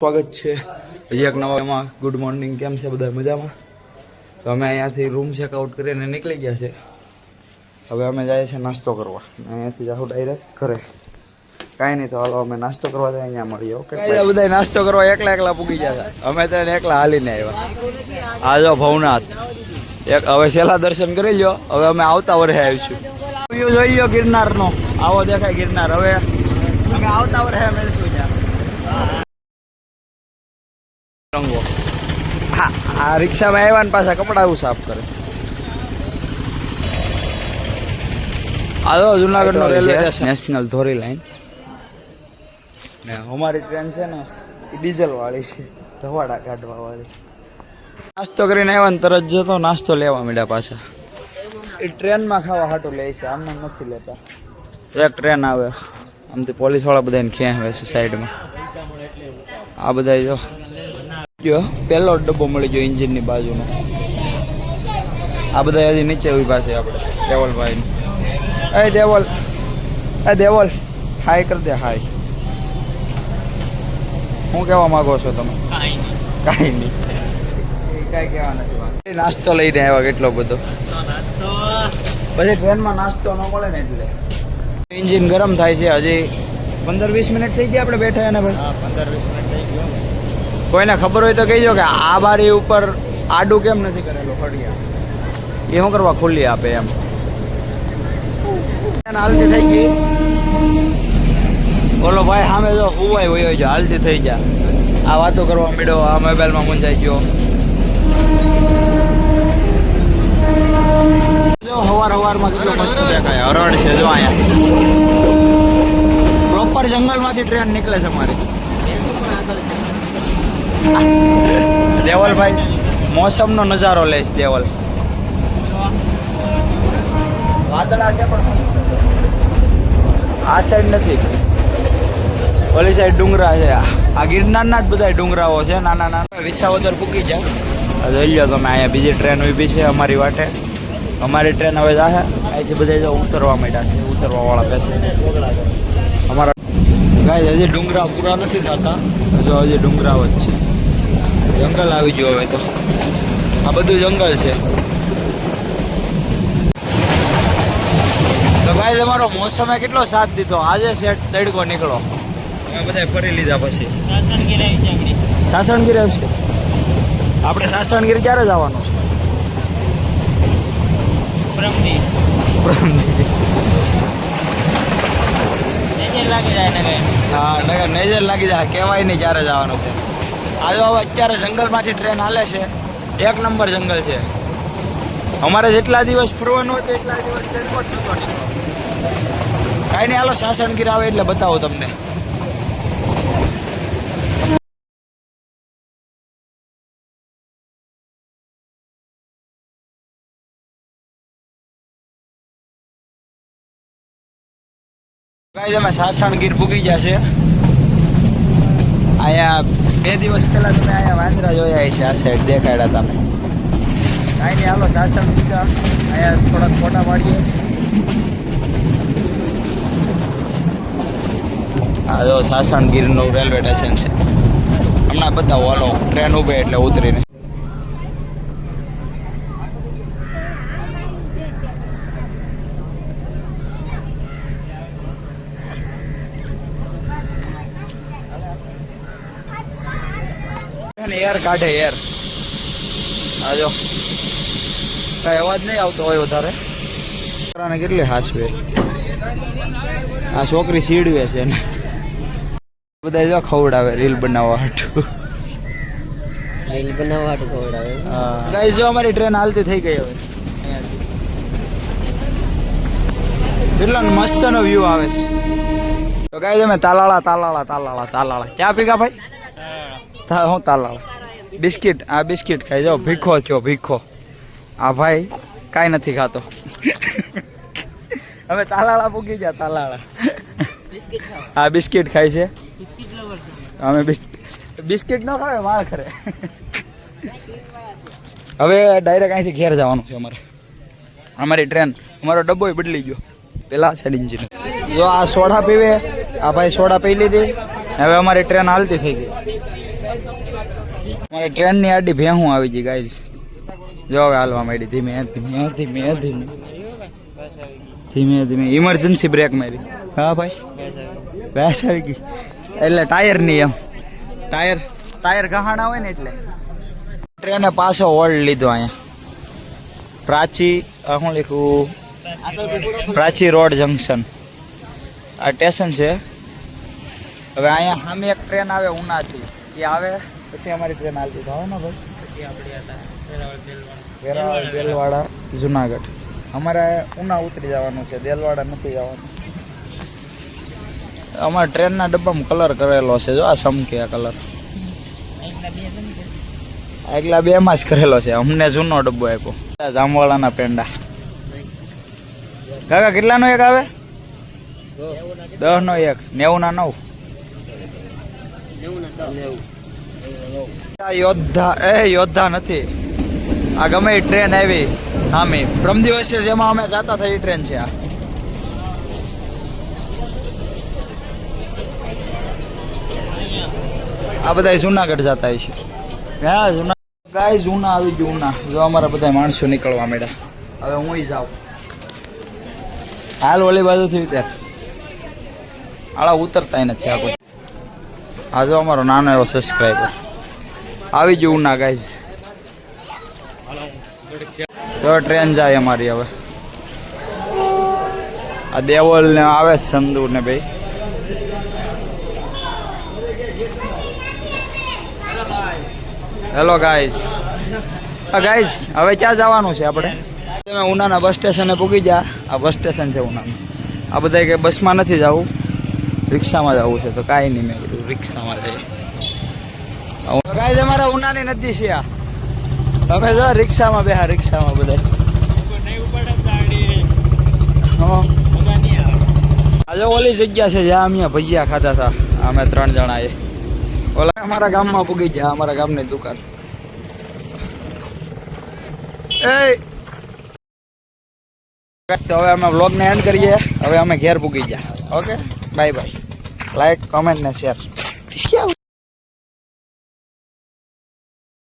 સ્વાગત છે. હજી એક નવા એમાં ગુડ મોર્નિંગ કેમ છે બધા મજામાં? તો અમે અહીંયાથી રૂમ ચેકઆઉટ કરીને નીકળી ગયા છે. હવે અમે જઈએ છીએ નાસ્તો કરવા. અહીંયાથી જાઉં ડાયરેક્ટ ઘરે. કાંઈ નહીં તો હાલો અમે નાસ્તો કરવા જાય અહીંયા મળીએ ઓકે? બધા નાસ્તો કરવા એકલા એકલા પૂગી ગયા હતા અમે ત્યાં એકલા હાલીને આવ્યા. આ જો ભવનાથ. એક હવે છેલ્લા દર્શન કરી લ્યો. હવે અમે આવતા વર્ષે આવીશું. જોઈ લો ગિરનારનો. આવો દેખાય ગિરનાર. હવે અમે આવતા વર્ષે શું ત્યાં. રંગો હા આ રિક્ષામાં આવ્યા ને પાછા કપડા એવું સાફ કરે. આ તો જુનાગઢનો રેલવે નેશનલ ધોરી લાઈન ને અમારી ટ્રેન છે ને એ ડીઝલ વાળી છે ધવાડા કાઢવા વાળી નાસ્તો કરીને આવ્યા ને તરત જતો નાસ્તો લેવા માંડ્યા પાછા. એ ટ્રેનમાં ખાવા હાટું લે છે આમને નથી લેતા. એક ટ્રેન આવે. આમથી પોલીસવાળા બધાને ખેંચવે છે સાઈડમાં. આ બધા જો જો પહેલો જ ડબ્બો મળી ગયો ઇન્જિનની બાજુનો. આ બધા હજી નીચે ઊભા છે આપણે દેવલભાઈ એ દેવલ એ દેવલ હાય કરી દે હાય. શું કહેવા માગો છો તમે? કાંઈ નહીં. કાંઈ કહેવા નથી. નાસ્તો લઈને આવ્યા કેટલો બધો? પછી ટ્રેનમાં નાસ્તો ન મળે ને એટલે. એન્જિન ગરમ થાય છે હજી પંદર વીસ મિનિટ થઈ ગયા આપણે બેઠા એને ભાઈ. પંદર વીસ મિનિટ કોઈને ખબર હોય તો કહીજો કે આ બારી ઉપર આડું કેમ નથી કરેલું ફળિયા? એ શું કરવા ખુલ્લી આપે એમ? હાલતી થઈ ગઈ. બોલો ભાઈ સામે જો હુવાય હોય જો હાલતી થઈ જા આ વાતો કરવા મીડો આ મોબાઈલમાં મૂંઝાઈ ગયો. જો હવાર હવારમાં કેટલું મસ્ત દેખાય. હરડ છે જો અહીંયા. પ્રોપર જંગલમાંથી ટ્રેન નીકળે છે મારી. દેવલભાઈ, મોસમનો નજારો લઈશ દેવલ. આ સાઈડ નથી. ઓલી સાઈડ ડુંગરા છે. આ ગિરનારના જ બધા ડુંગરાઓ છે. નાના નાના વિસાવદર પૂકી જાય. જોઈ લો તમે, અહીંયા બીજી ટ્રેન ઊભી છે અમારી વાટે. અમારી ટ્રેન હવે જાહે. અહીંથી બધા ઉતરવા માંડ્યા છે. ઉતરવા વાળા બેસે અમારા ગાય હજી ડુંગરા પૂરા નથી થતા. હજુ હજી ડુંગરાઓ જ છે. જંગલ આવી ગયું હવે તો. આ બધું જંગલ છે. તો ભાઈ તમારો મોસમે કેટલો સાથ દીધો? આજે સેટ તડકો નીકળો. અમે બધા ફરી લીધા પછી. સાસણગીર આવી ચાકરી સાસણગીર આવશે? આપણે સાસણગીર ક્યારે જવાનું છે? નજર લાગી જાય ને હા નગર નજર લાગી જાય. કહેવાય નહીં ક્યારે જવાનું છે. આ તો હવે અત્યારે જંગલમાંથી ટ્રેન હાલે છે. એક નંબર જંગલ છે. અમારે જેટલા દિવસ ફરવાનું હોય તો એટલા દિવસ ટ્રેનમાં કાંઈ નહીં, હાલો સાસણગીર આવે એટલે બતાવો તમને. કાંઈ તમે સાસણગીર પૂગી જશે અહીંયા બે દિવસ પહેલા તમે અહીંયા વાંદરા જોયા છે આ સાઈડ દેખાડ્યા તમે. કાંઈ નહીં, હાલો, સાસણ પૂજા અહીંયા થોડાક ફોટા પાડીએ. આ જો સાસણગીરનું રેલવે સ્ટેશન છે. હમણાં બધા હાલો ટ્રેન ઉભે એટલે ઉતરીને. એર કાઢે એર આ જો. કઈ અવાજ નહીં આવતો હોય વધારે. છોકરાને કેટલી હાસવે આ છોકરી સીડવે છે ને. બધા જો ખવડાવે રીલ બનાવવા હાટું. રીલ બનાવવા હાટુ ખવડાવે. ગાઈસ જો અમારી ટ્રેન હાલતી થઈ ગઈ હવે. કેટલો મસ્ત નો વ્યૂ આવે છે. તો ગાઈસ અમે તાલાળા તાલાળા તાલાળા તાલાળા. ક્યાં પીગા ભાઈ? હું તાલાળા? બિસ્કિટ આ બિસ્કિટ ખાઈ જાઓ ભીખો છો ભીખો. આ ભાઈ કાંઈ નથી ખાતો. અમે તાલાળા પૂકી ગયા તાલાળા. આ બિસ્કિટ ખાય છે. અમે બિસ્કિટ ન ખાવે માર ખરે હવે ડાયરેક્ટ અહીંથી ઘેર જવાનું છે અમારે. અમારી ટ્રેન અમારો ડબ્બો બદલી ગયો. પેલા સાઈડ ઇન્જિન જો આ સોડા પીવે આ ભાઈ સોડા પી લીધી. હવે અમારી ટ્રેન હાલતી થઈ ગઈ. મારે ટ્રેનની આડી ભેહું આવી ગઈ ગાઈસ. જો હવે હાલવા માંડી ધીમે ધીમે ધીમે ધીમે. ધીમે ધીમે ઇમરજન્સી બ્રેક મારી. હા ભાઈ. ભેંસ આવી ગઈ. એટલે ટાયરની એમ. ટાયર ટાયર ગહાણા હોય ને એટલે. ટ્રેને પાછો હોલ્ડ લીધો અહીંયા. પ્રાચી શું લખ્યું પ્રાચી રોડ જંકશન આ સ્ટેશન છે. હવે અહીંયા સામે એક ટ્રેન આવે ઉનાથી. એ આવે પછી અમારી ટ્રેન આવતી તો આવે ને ભાઈ? વેરાવળ દેલવાડા જુનાગઢ. અમારે ઉના ઉતરી જવાનું છે દેલવાડા નથી જવાનું. અમારા ટ્રેનના ડબ્બામાં કલર કરેલો છે જો આ સમકે આ કલર આગલા બે માં જ કરેલો છે અમને જૂનો ડબ્બો આપ્યો. જામવાળાના પેંડા. કાકા કેટલાનો એક આવે? દસ નો એક. નેવું? ના નવ. આ યોદ્ધા, એ યોદ્ધા નથી. આ ગમે એ ટ્રેન આવી આમી પ્રમ દિવસે જેમાં અમે જતા થઈ ટ્રેન છે આ. આ બધા જુનાગઢ જતા છે હા જુના ગાય જૂના આવી ગયું જો અમારા બધા માણસો નીકળવા માંડ્યા. હવે હું જાઉં. હાલ ઓલી બાજુથી ત્યાં આળા ઉતરતા નથી આ કોઈ. આ જો અમારો નાનો એવો સબસ્ક્રાઈબર આવી ગયું ઉના ગાઈઝ તો ટ્રેન જાય અમારી હવે. આ દેવલ ને આવે સંદુ ને ભાઈ. હેલો ગાઈઝ હા ગાઈઝ હવે ક્યાં જવાનું છે આપણે? તમે ઉનાના બસ સ્ટેશને પૂગી જા. આ બસ સ્ટેશન છે ઉનાનું. આ બધા કે બસમાં નથી જવું. રિક્ષામાં જવું છે, તો કાંઈ નહીં મેં કીધું. રિક્ષામાં જઈએ. કાંઈ અમારા ઉનાની નદી છે આ. તમે જો રિક્ષામાં બેહા, રિક્ષામાં બધા. આજે ઓલી જગ્યા છે જ્યાં અમે ભજીયા ખાધા હતા. અમે ત્રણ જણા એ ઓલા અમારા ગામમાં પૂગી ગયા, અમારા ગામની દુકાન. એ હવે અમે વ્લોગને એન્ડ કરીએ. હવે અમે ઘેર પૂગી ગયા. Okay bye bye like comment ને શેર